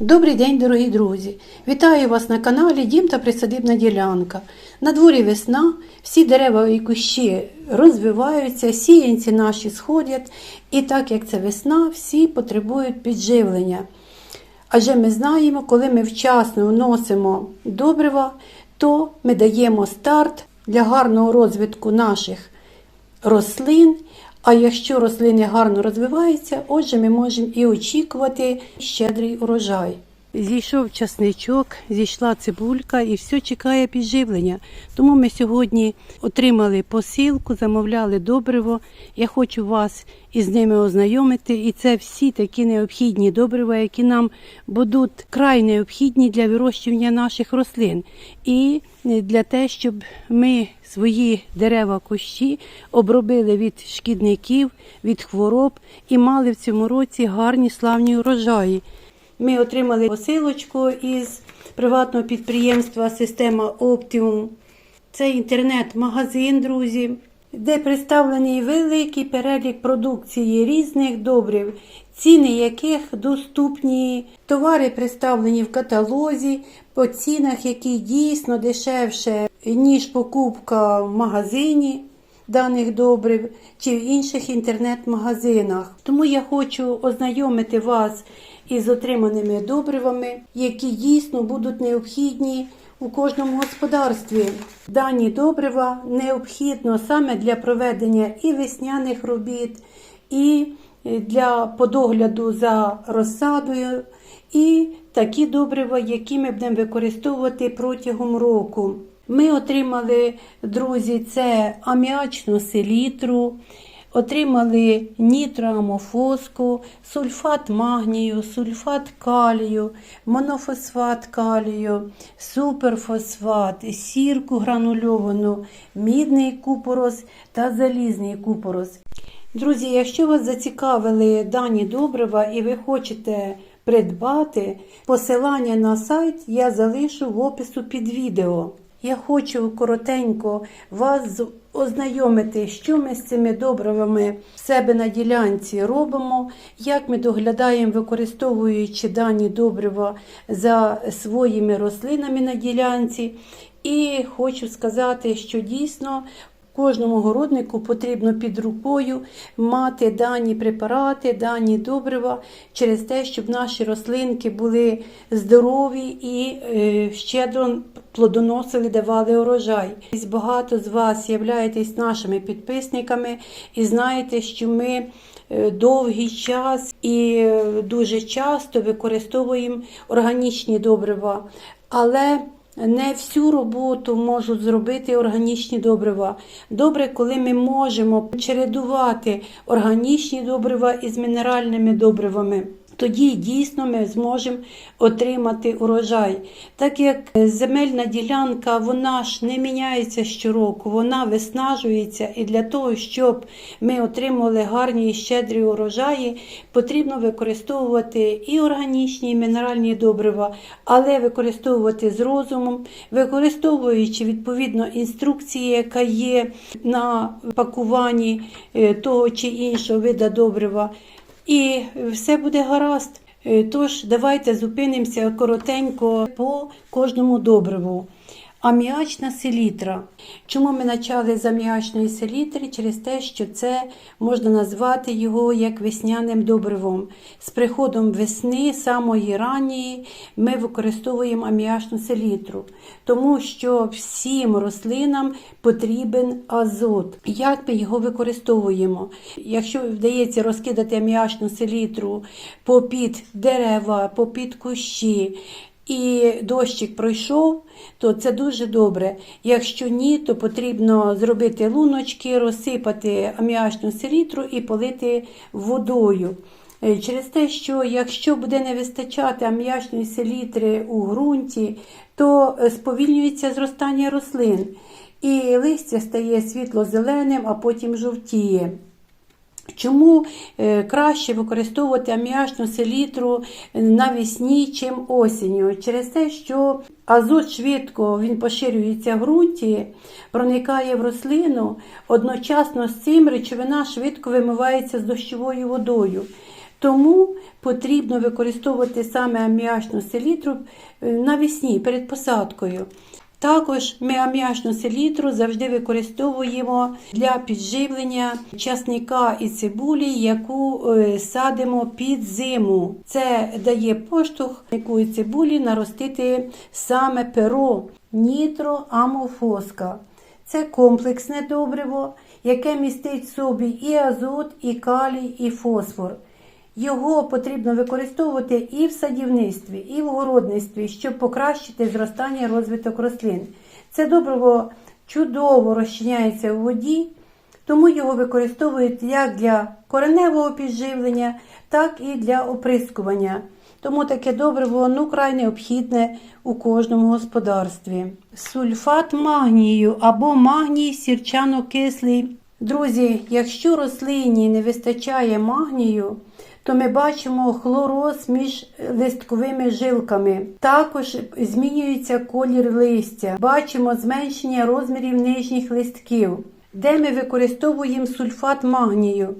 Добрий день, дорогі друзі! Вітаю вас на каналі Дім та Присадибна ділянка. На дворі весна, всі дерева і кущі розвиваються, сіянці наші сходять, і так як це весна, всі потребують підживлення. Адже ми знаємо, коли ми вчасно вносимо добрива, то ми даємо старт для гарного розвитку наших рослин. А якщо рослини гарно розвиваються, отже, ми можемо і очікувати щедрий урожай. Зійшов часничок, зійшла цибулька і все чекає підживлення. Тому ми сьогодні отримали посилку, замовляли добриво. Я хочу вас із ними ознайомити. І це всі такі необхідні добрива, які нам будуть край необхідні для вирощування наших рослин. І для те, щоб ми свої дерева кущі обробили від шкідників, від хвороб і мали в цьому році гарні славні урожаї. Ми отримали посилочку із приватного підприємства Система Оптимум. Це інтернет-магазин, друзі, де представлений великий перелік продукції різних добрив, ціни яких доступні. Товари представлені в каталозі по цінах, які дійсно дешевше, ніж покупка в магазині даних добрив чи в інших інтернет-магазинах. Тому я хочу ознайомити вас із отриманими добривами, які дійсно будуть необхідні у кожному господарстві. Дані добрива необхідно саме для проведення і весняних робіт, і для подогляду за розсадою, і такі добрива, які ми будемо використовувати протягом року. Ми отримали, друзі, це аміачну селітру, отримали нітроамофоску, сульфат магнію, сульфат калію, монофосфат калію, суперфосфат, сірку гранульовану, мідний купорос та залізний купорос. Друзі, якщо вас зацікавили дані добрива і ви хочете придбати, посилання на сайт я залишу в опису під відео. Я хочу коротенько вас ознайомити, що ми з цими добривами в себе на ділянці робимо, як ми доглядаємо, використовуючи дані добрива за своїми рослинами на ділянці. І хочу сказати, що дійсно Кожному городнику потрібно під рукою мати дані препарати, дані добрива через те, щоб наші рослинки були здорові і е, щедро плодоносили, давали урожай. Багато з вас являєтесь нашими підписниками і знаєте, що ми е, довгий час і е, дуже часто використовуємо органічні добрива. Але не всю роботу можуть зробити органічні добрива. Добре, коли ми можемо чередувати органічні добрива із мінеральними добривами. Тоді дійсно ми зможемо отримати урожай. Так як земельна ділянка вона ж не міняється щороку, вона виснажується, і для того, щоб ми отримали гарні і щедрі урожаї, потрібно використовувати і органічні, і мінеральні добрива, але використовувати з розумом, використовуючи відповідно інструкції, яка є на пакуванні е, того чи іншого вида добрива і все буде гаразд. Е, Тож, давайте зупинимося коротенько по кожному добриву. Аміачна селітра. Чому ми почали з аміачної селітри? Через те, що це можна назвати його як весняним добривом. З приходом весни, самої ранньої, ми використовуємо аміачну селітру, тому що всім рослинам потрібен азот. Як ми його використовуємо? Якщо вдається розкидати аміачну селітру попід дерева, попід кущі, і дощик пройшов, то це дуже добре. Якщо ні, то потрібно зробити луночки, розсипати аміачну селітру і полити водою. Е, Через те, що якщо буде не вистачати аміачної селітри у ґрунті, то е, сповільнюється зростання рослин, і листя стає світло-зеленим, а потім жовтіє. Чому е, краще використовувати аміачну селітру навесні, чим осінню? Через те, що азот швидко він поширюється в ґрунті, проникає в рослину, одночасно з цим речовина швидко вимивається з дощовою водою. Тому потрібно використовувати саме аміачну селітру е, навесні перед посадкою. Також ми аміачну селітру завжди використовуємо для підживлення часника і цибулі, яку е, садимо під зиму. Це дає поштовх якої цибулі наростити саме перо нітроамофоска. Це комплексне добриво, яке містить в собі і азот, і калій, і фосфор. Його потрібно використовувати і в садівництві, і в городництві, щоб покращити зростання і розвиток рослин. Це добриво чудово розчиняється у воді, тому його використовують як для кореневого підживлення, так і для оприскування. Тому таке добриво ну, край необхідне у кожному господарстві. Сульфат магнію або магній сірчано-кислий. Друзі, якщо рослині не вистачає магнію, то ми бачимо хлороз між листковими жилками. Також змінюється колір листя. Бачимо зменшення розмірів нижніх листків, де ми використовуємо сульфат магнію.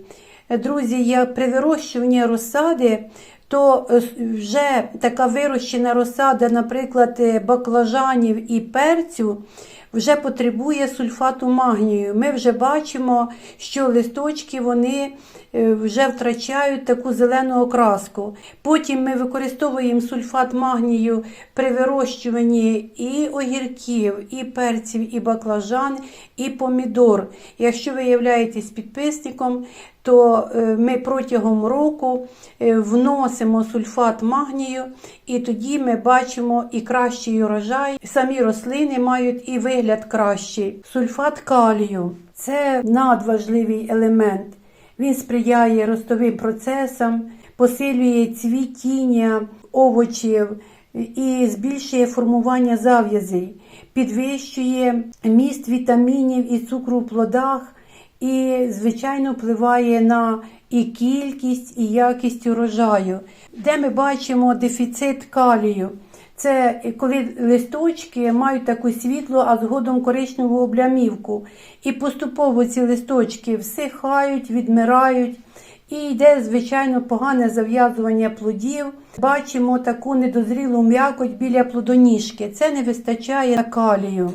Друзі, як при вирощуванні розсади, то е, вже така вирощена розсада, наприклад, е, баклажанів і перцю, вже потребує сульфату магнію. Ми вже бачимо, що листочки вони е, вже втрачають таку зелену окраску. Потім ми використовуємо сульфат магнію при вирощуванні і огірків, і перців, і баклажан, і помідор. Якщо ви являєтесь підписником, то е, ми протягом року е, вносимо сульфат магнію, і тоді ми бачимо і кращий урожай. Самі рослини мають і вигляд кращий. Сульфат калію це надважливий елемент. Він сприяє ростовим процесам, посилює цвітіння овочів і збільшує формування зав'язей, підвищує міст вітамінів і цукру в плодах і, звичайно, впливає на і кількість, і якість урожаю, де ми бачимо дефіцит калію. Це коли листочки мають таку світлу, а згодом коричневу облямівку. І поступово ці листочки всихають, відмирають. І йде, звичайно, погане зав'язування плодів. Бачимо таку недозрілу м'якоть біля плодоніжки. Це не вистачає калію.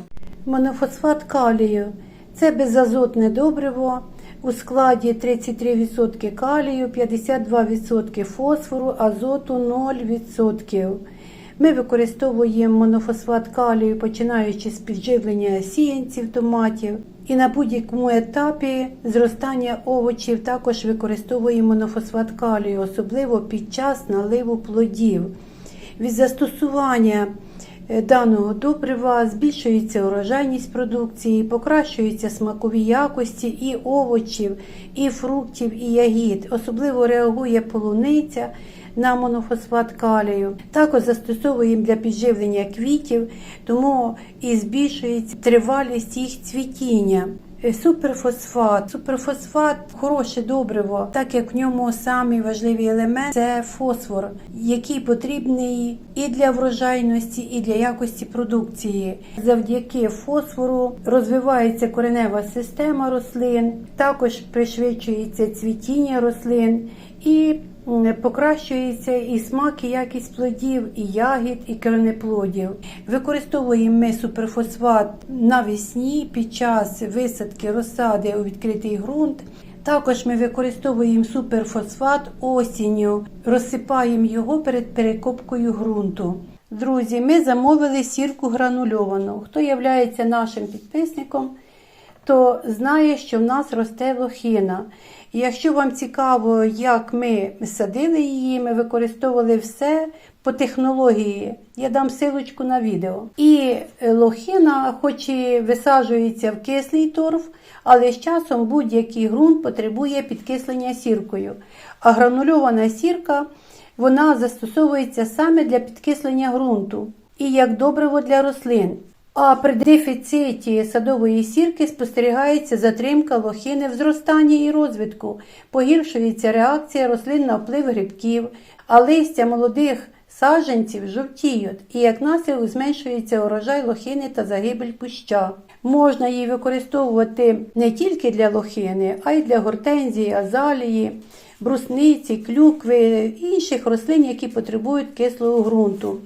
Монофосфат калію це безазотне добриво. У складі 33% калію, 52% фосфору, азоту 0%. Ми використовуємо монофосфат калію, починаючи з підживлення сіянців томатів. І на будь-якому етапі зростання овочів також використовуємо монофосфат калію, особливо під час наливу плодів. Від застосування е, даного добрива збільшується урожайність продукції, покращуються смакові якості і овочів, і фруктів, і ягід. Особливо реагує полуниця на монофосфат калію. Також застосовуємо для підживлення квітів, тому і збільшується тривалість їх цвітіння. Е, Суперфосфат. Суперфосфат хороше добриво, так як в ньому самий важливий елемент це фосфор, який потрібний і для врожайності, і для якості продукції. Завдяки фосфору розвивається коренева система рослин, також пришвидшується цвітіння рослин і покращується і смак, і якість плодів, і ягід, і коренеплодів. Використовуємо ми суперфосфат навесні під час висадки розсади у відкритий ґрунт. Також ми використовуємо суперфосфат осінню, розсипаємо його перед перекопкою ґрунту. Друзі, ми замовили сірку гранульовану. Хто є нашим підписником, то знає, що в нас росте лохина. Якщо вам цікаво, як ми садили її, ми використовували все по технології. Я дам силочку на відео. І е, лохина, хоч і висаджується в кислий торф, але з часом будь-який ґрунт потребує підкислення сіркою. А гранульована сірка вона застосовується саме для підкислення ґрунту і як добриво для рослин. А при дефіциті садової сірки спостерігається затримка лохини в зростанні і розвитку, погіршується реакція рослин на вплив грибків, а листя молодих саджанців жовтіють, і як наслідок зменшується урожай лохини та загибель куща. Можна її використовувати не тільки для лохини, а й для гортензії, азалії. брусниці, клюкви, інших рослин, які потребують кислого ґрунту.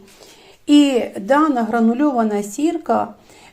І дана гранульована сірка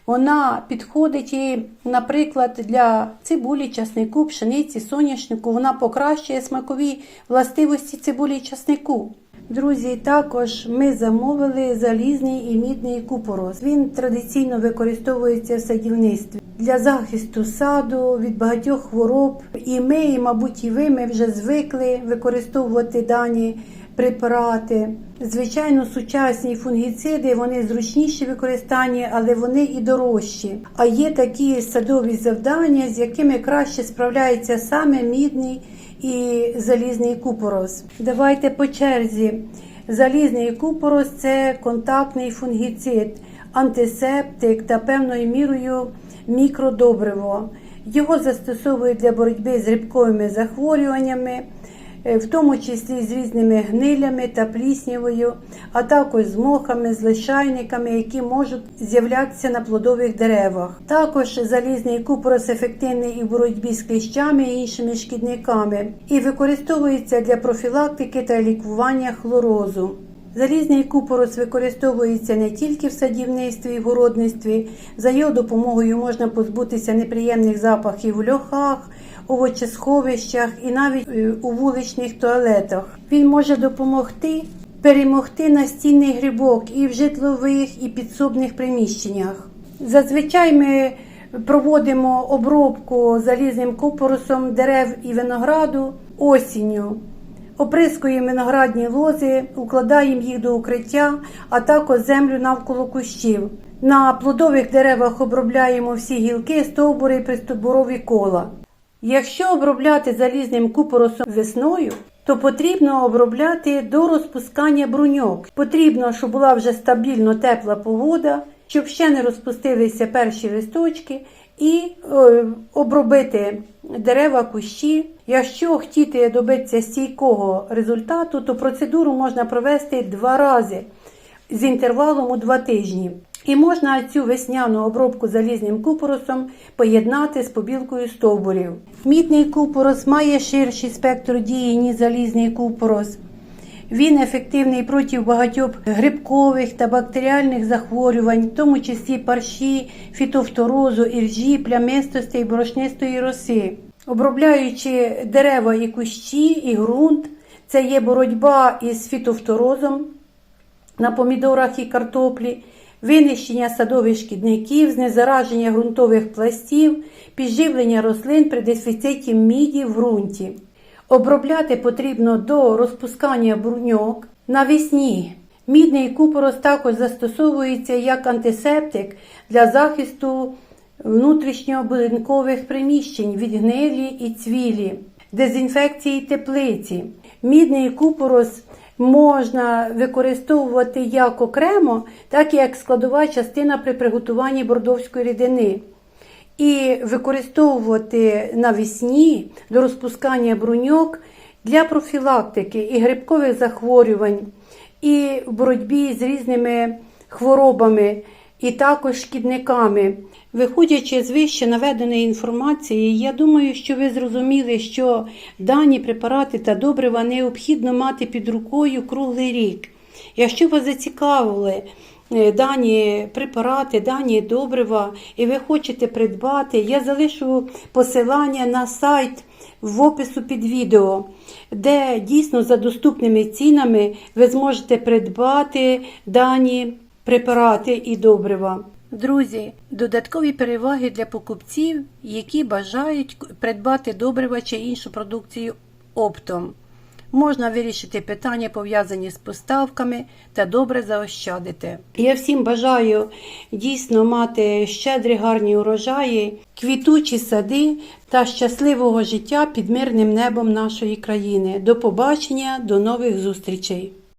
вона підходить, і, наприклад, для цибулі, часнику, пшениці, соняшнику. Вона покращує смакові властивості цибулі часнику. Друзі, також ми замовили залізний і мідний купорос. Він традиційно використовується в садівництві для захисту саду від багатьох хвороб. І ми, і, мабуть, і ви ми вже звикли використовувати дані препарати. Звичайно, сучасні фунгіциди вони зручніші в використанні, але вони і дорожчі. А є такі садові завдання, з якими краще справляється саме мідний і залізний купорос. Давайте по черзі. Залізний купорос це контактний фунгіцид, антисептик та певною мірою мікродобриво. Його застосовують для боротьби з грибковими захворюваннями, в тому числі з різними гнилями та пліснявою, а також з мохами, з лишайниками, які можуть з'являтися на плодових деревах. Також залізний купорос ефективний і в боротьбі з кліщами і іншими шкідниками, і використовується для профілактики та лікування хлорозу. Залізний купорос використовується не тільки в садівництві і городництві. За його допомогою можна позбутися неприємних запахів в льохах, овочесховищах і навіть е, у вуличних туалетах. Він може допомогти перемогти настінний грибок і в житлових, і підсобних приміщеннях. Зазвичай ми проводимо обробку залізним купоросом дерев і винограду осінню. Оприскуємо виноградні лози, укладаємо їх до укриття, а також землю навколо кущів. На плодових деревах обробляємо всі гілки, стовбури і пристовбурові кола. Якщо обробляти залізним купоросом весною, то потрібно обробляти до розпускання бруньок. Потрібно, щоб була вже стабільно тепла погода, щоб ще не розпустилися перші листочки, і е, обробити дерева, кущі. Якщо хотіти добитися стійкого результату, то процедуру можна провести два рази з інтервалом у два тижні. І можна цю весняну обробку залізним купоросом поєднати з побілкою стовбурів. Мідний купорос має ширший спектр дії, ніж залізний купорос. Він ефективний проти багатьох грибкових та бактеріальних захворювань, в тому числі парші, фітофторозу, іржі, плямистостей, борошнистої роси. Обробляючи дерева і кущі, і ґрунт, це є боротьба із фітофторозом на помідорах і картоплі, винищення садових шкідників, знезараження ґрунтових пластів, підживлення рослин при дефіциті міді в ґрунті. Обробляти потрібно до розпускання бруньок навесні. Мідний купорос також застосовується як антисептик для захисту внутрішньобудинкових приміщень від гнилі і цвілі, дезінфекції теплиці. Мідний купорос можна використовувати як окремо, так і як складова частина при приготуванні бордовської рідини. І використовувати навесні до розпускання бруньок для профілактики і грибкових захворювань, і в боротьбі з різними хворобами, і також шкідниками. Виходячи з вище наведеної інформації, я думаю, що ви зрозуміли, що дані препарати та добрива необхідно мати під рукою круглий рік. Якщо вас зацікавили е, дані препарати, дані добрива, і ви хочете придбати, я залишу посилання на сайт в опису під відео, де дійсно за доступними цінами ви зможете придбати дані препарати і добрива. Друзі, додаткові переваги для покупців, які бажають придбати добрива чи іншу продукцію оптом. Можна вирішити питання, пов'язані з поставками та добре заощадити. Я всім бажаю дійсно мати щедрі гарні урожаї, квітучі сади та щасливого життя під мирним небом нашої країни. До побачення, до нових зустрічей!